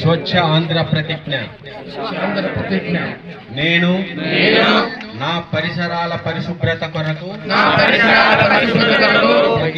స్వచ్ఛ ఆంధ్ర ప్రతిజ్ఞ. నేను నా పరిసరాల పరిశుభ్రత కొరకు నా పరిసరాల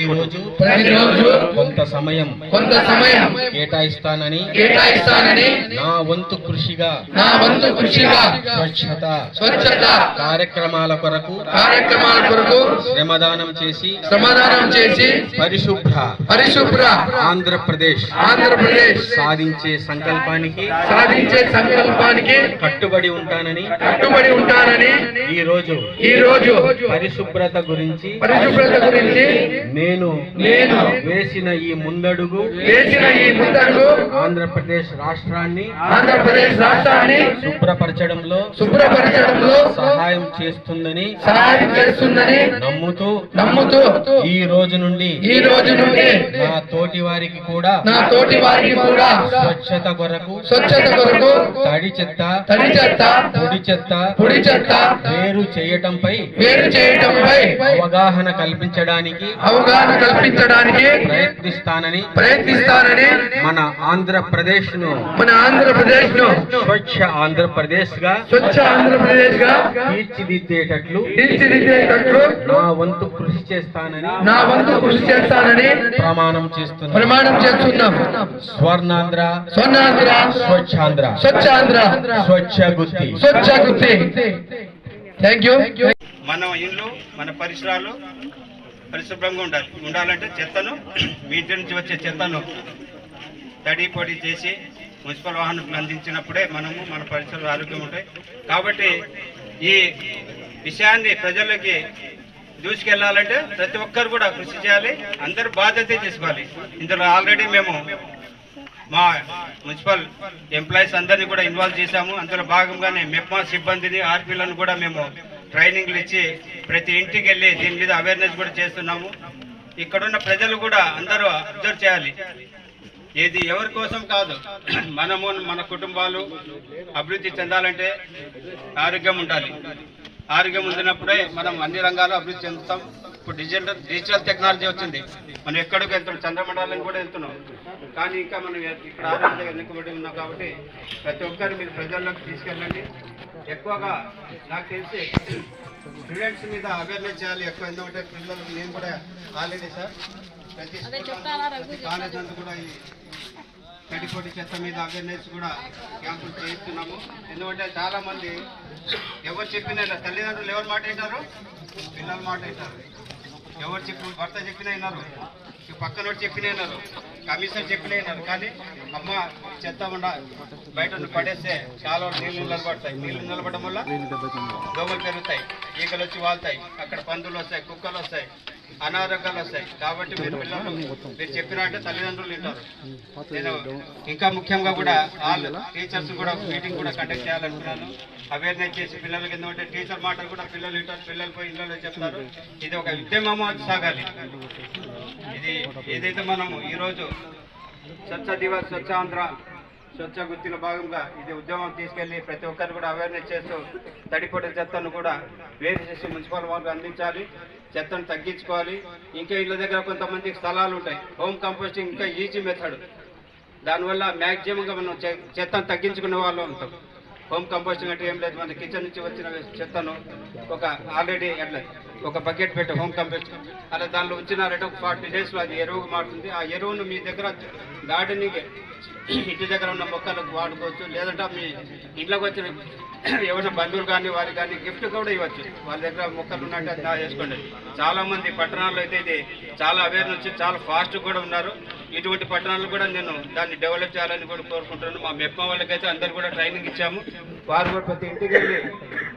ప్రతిరోజు ప్రతిరోజు కొంత సమయం కొంత సమయం కేటాయిస్తానని కేటాయిస్తానని నా వంతు కృషిగా నా వంతు కృషిగా స్వచ్ఛత స్వచ్ఛత కార్యక్రమాల కొరకు కార్యక్రమాల కొరకు శ్రమదానం చేసి సమాధానం చేసి పరిశుభ్ర పరిశుభ్ర ఆంధ్రప్రదేశ్ ఆంధ్రప్రదేశ్ సాధించే సంకల్పానికి సాధించే సంకల్పానికి కట్టుబడి ఉంటానని కట్టుబడి ఉంటానని ఈ రోజు ఈ రోజు పరిశుభ్రత గురించి పరిశుభ్రత గురించి నేను నేను వేసిన ఈ ముందడుగు వేసిన ఈ ముందడుగు ఆంధ్రప్రదేశ్ రాష్ట్రాన్ని ఆంధ్రప్రదేశ్ రాష్ట్రాన్ని శుభ్రపరచడంలో శుభ్రపరచడంలో సహాయం చేస్తుందని సహాయం చేస్తుందని నమ్ముతూ నమ్ముతూ ఈ రోజు నుండి ఈ రోజు నుండి నా తోటి వారికి కూడా నా తోటి వారికి కూడా స్వచ్ఛత కొరకు స్వచ్ఛత కొరకు తడి చెత్త తడి చెత్త పొడి చెత్త పొడి చెత్త వేరు చేయటంపై వేరు చేయటంపై అవగాహన కల్పించడానికి అవగాహన కల్పించడానికి ప్రయత్నిస్తానని ప్రయత్నిస్తానని మన ఆంధ్రప్రదేశ్ను మన ఆంధ్రప్రదేశ్ను స్వచ్ఛ ఆంధ్రప్రదేశ్గా స్వచ్ఛ ఆంధ్రప్రదేశ్గా తీర్చిదిద్దేటట్లు తీర్చిదిద్దేటట్లు నా వంతు కృషి చేస్తానని నా వంతు కృషి చేస్తానని ప్రమాణం చేస్తున్నాను. ప్రమాణం చేస్తున్నాం. స్వర్ణాంధ్ర స్వర్ణాంధ్ర స్వచ్ఛాంధ్ర స్వచ్ఛాంధ్ర స్వచ్ఛ గుత్తి స్వచ్ఛ గుర్తి థ్యాంక్ యూ మన ఇల్లు మన పరిసరాలు పరిశుభ్రంగా ఉండాలి. ఉండాలంటే చెత్తను మీ ఇంటి నుంచి వచ్చే చెత్తను తడి పొడి చేసి మున్సిపల్ వాహనం అందించినప్పుడే మనము మన పరిసరాలు ఆరోగ్యం ఉంటాయి. కాబట్టి ఈ విషయాన్ని ప్రజలకి దూసుకెళ్ళాలంటే ప్రతి ఒక్కరు కూడా కృషి చేయాలి. అందరూ బాధ్యత తీసుకోవాలి. ఇందులో ఆల్రెడీ మేము మా మున్సిపల్ ఎంప్లాయీస్ అందరినీ కూడా ఇన్వాల్వ్ చేశాము. అందులో భాగంగానే మెప్మా సిబ్బందిని ఆర్పీలను కూడా మేము ట్రైనింగ్లు ఇచ్చి ప్రతి ఇంటికి వెళ్ళి దీని మీద అవేర్నెస్ కూడా చేస్తున్నాము. ఇక్కడున్న ప్రజలు కూడా అందరూ అబ్జర్వ్ చేయాలి. ఇది ఎవరి కోసం కాదు. మనము మన కుటుంబాలు అభివృద్ధి చెందాలంటే ఆరోగ్యం ఉండాలి. ఆరోగ్యం ఉండినప్పుడే మనం అన్ని రంగాల్లో అభివృద్ధి చెందుతాం. ఇప్పుడు డిజిటల్ డిజిటల్ టెక్నాలజీ వచ్చింది. మనం ఎక్కడికి వెళ్తున్నాం? చంద్రమండలం కూడా వెళ్తున్నాం. కానీ ఇంకా మనం ఇక్కడ వెనుకబడి ఉన్నాం కాబట్టి ప్రతి ఒక్కరు మీరు ప్రజల్లోకి తీసుకెళ్ళండి. ఎక్కువగా నాకు తెలిసి స్టూడెంట్స్ మీద అవేర్నెస్ చేయాలి. ఎక్కువ ఎందుకంటే పిల్లలకు నేను కూడా ఆల్రెడీ సార్ ప్రతి కాలేజ్ అంతా కూడా ఈ తడిపొడి చెత్త మీద అవేర్నెస్ కూడా క్యాంపులు చేయిస్తున్నాము. ఎందుకంటే చాలా మంది ఎవరు చెప్పినా తల్లిదండ్రులు ఎవరు మాట వింటారు పిల్లల మాట వింటారు ఎవరు చెప్పిన భర్త చెప్పినా పక్కనోడు ఇక పక్కన చెప్పినా కమిషనర్ చెప్పినా కానీ అమ్మ చెత్త ఉండ బయట పడేస్తే చాలా నీళ్ళు నిలబడతాయి. నీళ్ళు నిలబడడం వల్ల దోమలు పెరుగుతాయి. ఈగలు వచ్చి వాళ్తాయి. అక్కడ పందులు వస్తాయి కుక్కలు వస్తాయి అనారోగ్యాలు వస్తాయి కాబట్టి మీరు పిల్లలు మీరు చెప్పినట్టే తల్లిదండ్రులు వింటారు. నేను ఇంకా ముఖ్యంగా కూడా వాళ్ళు టీచర్స్ కూడా మీటింగ్ కూడా కండక్ట్ చేయాలనుకున్నాను. అవేర్నెస్ చేసి పిల్లలకి ఎందుకంటే టీచర్ మాటలు కూడా పిల్లలు వింటారు పిల్లలు పోయి ఇళ్ళలో చెప్తారు. ఇది ఒక ఉద్యమం సాగాలి ఇది ఏదైతే మనము ఈరోజు స్వచ్ఛ దివస్ స్వచ్ఛ ఆంధ్ర స్వచ్ఛ గుర్తిలో భాగంగా ఇది ఉద్యమం తీసుకెళ్ళి ప్రతి ఒక్కరిని కూడా అవేర్నెస్ చేస్తూ తడిపొడి చెత్తను కూడా వేరు చేసి మున్సిపల్ వాళ్ళకి అందించాలి. చెత్తను తగ్గించుకోవాలి. ఇంకా ఇళ్ళ దగ్గర కొంతమందికి స్థలాలు ఉంటాయి. హోమ్ కంపోస్టింగ్ ఇంకా ఈజీ మెథడ్ దానివల్ల మ్యాక్సిమంగా మనం చెత్తను తగ్గించుకునే వాళ్ళు ఉంటాం. హోమ్ కంపోస్టింగ్ అంటే ఏం లేదు. మన కిచెన్ నుంచి వచ్చిన చెత్తను ఒక ఆల్రెడీ ఎట్లా ఒక బకెట్ పెట్టి హోమ్ కంపెస్ట్ అలా దానిలో ఉంచినారంటే ఒక ఫార్టీ డేస్లో అది ఎరువు మారుతుంది. ఆ ఎరువును మీ దగ్గర గార్డెనింగ్ ఇంటి దగ్గర ఉన్న మొక్కలకు వాడుకోవచ్చు. లేదంటే మీ ఇంట్లోకి వచ్చిన ఎవరైనా బంధువులు కానీ వారికి కానీ గిఫ్ట్ కూడా ఇవ్వచ్చు. వాళ్ళ దగ్గర మొక్కలు ఉన్నట్టు అది చేసుకోండి చాలా మంది పట్టణాల్లో అయితే ఇది చాలా అవేర్నెస్ చాలా ఫాస్ట్ కూడా ఉన్నారు. ఇటువంటి పట్టణాలు కూడా నేను దాన్ని డెవలప్ చేయాలని కూడా కోరుకుంటున్నాను. మా మెప్ప వాళ్ళకైతే అందరు కూడా ట్రైనింగ్ ఇచ్చాము. వారు కూడా ప్రతి ఇంటికి వెళ్ళి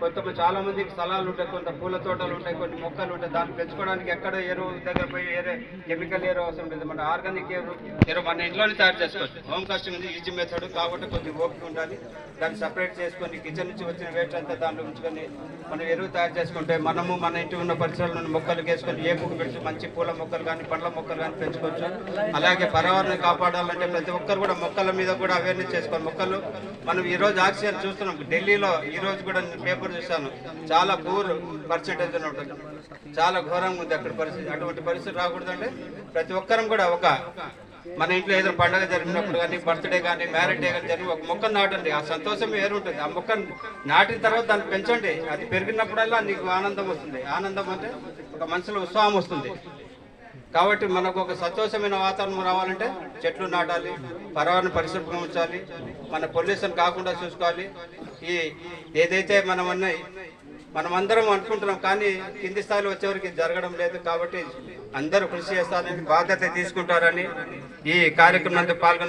కొంత చాలా మందికి స్థలాలు ఉంటాయి కొంత పూల తోటలు ఉంటాయి కొన్ని మొక్కలు ఉంటాయి. దాన్ని పెంచుకోవడానికి ఎక్కడ ఎరువు దగ్గర పోయి వేరే కెమికల్ ఎరువు అవసరం లేదు మన ఆర్గానిక్ ఎరువు ఎరువు మన ఇంట్లోనే తయారు చేసుకోవచ్చు. హోమ్ కాస్టింగ్ ఉంది ఈజీ మెథడ్ కాబట్టి కొద్దిగా ఓపిక ఉండాలి. దాన్ని సపరేట్ చేసుకొని కిచెన్ నుంచి వచ్చిన వేస్ట్ అంతా దాంట్లో ఉంచుకొని మనం ఎరువు తయారు చేసుకుంటే మనము మన ఇంటి ఉన్న పరిసరాలను మొక్కలు వేసుకొని ఏ పువ్వు పెంచు మంచి పూల మొక్కలు కానీ పండ్ల మొక్కలు కానీ పెంచుకోవచ్చు. అలాగే పర్యావరణం కాపాడాలంటే ప్రతి ఒక్కరు కూడా మొక్కల మీద కూడా అవేర్నెస్ చేసుకోవాలి. మొక్కలు మనం ఈ రోజు ఆక్సిజన్ చూస్తున్నాం. ఢిల్లీలో ఈరోజు కూడా పేపర్ పేపర్ చూశాను. చాలా పూర్ పర్సెంటేజ్ ఉంటుంది. చాలా ఘోరంగా ఉంది అక్కడ పరిస్థితి. అటువంటి పరిస్థితి రాకూడదంటే ప్రతి ఒక్కరం కూడా ఒక మన ఇంట్లో ఏదో పండగ జరిగినప్పుడు కానీ బర్త్డే కానీ మ్యారేజ్ డే కానీ జరిగి ఒక మొక్క నాటండి. ఆ సంతోషం వేరుంటుంది ఆ మొక్క నాటిన తర్వాత దాన్ని పెంచండి. అది పెరిగినప్పుడల్లా నీకు ఆనందం వస్తుంది. ఆనందం అంటే ఒక మనసులో ఉత్సాహం వస్తుంది. కాబట్టి మనకు ఒక సంతోషమైన వాతావరణం రావాలంటే చెట్లు నాటాలి పర్యావరణ పరిశుభ్రంగా ఉంచాలి మన పొల్యూషన్ కాకుండా చూసుకోవాలి. ఈ ఏదైతే మనం అన్నాయి మనమందరం అనుకుంటున్నాం కానీ కింది స్థాయిలో వచ్చేవరకు జరగడం లేదు కాబట్టి అందరూ కృషి చేస్తారని బాధ్యత తీసుకుంటారని ఈ కార్యక్రమం పాల్గొన్న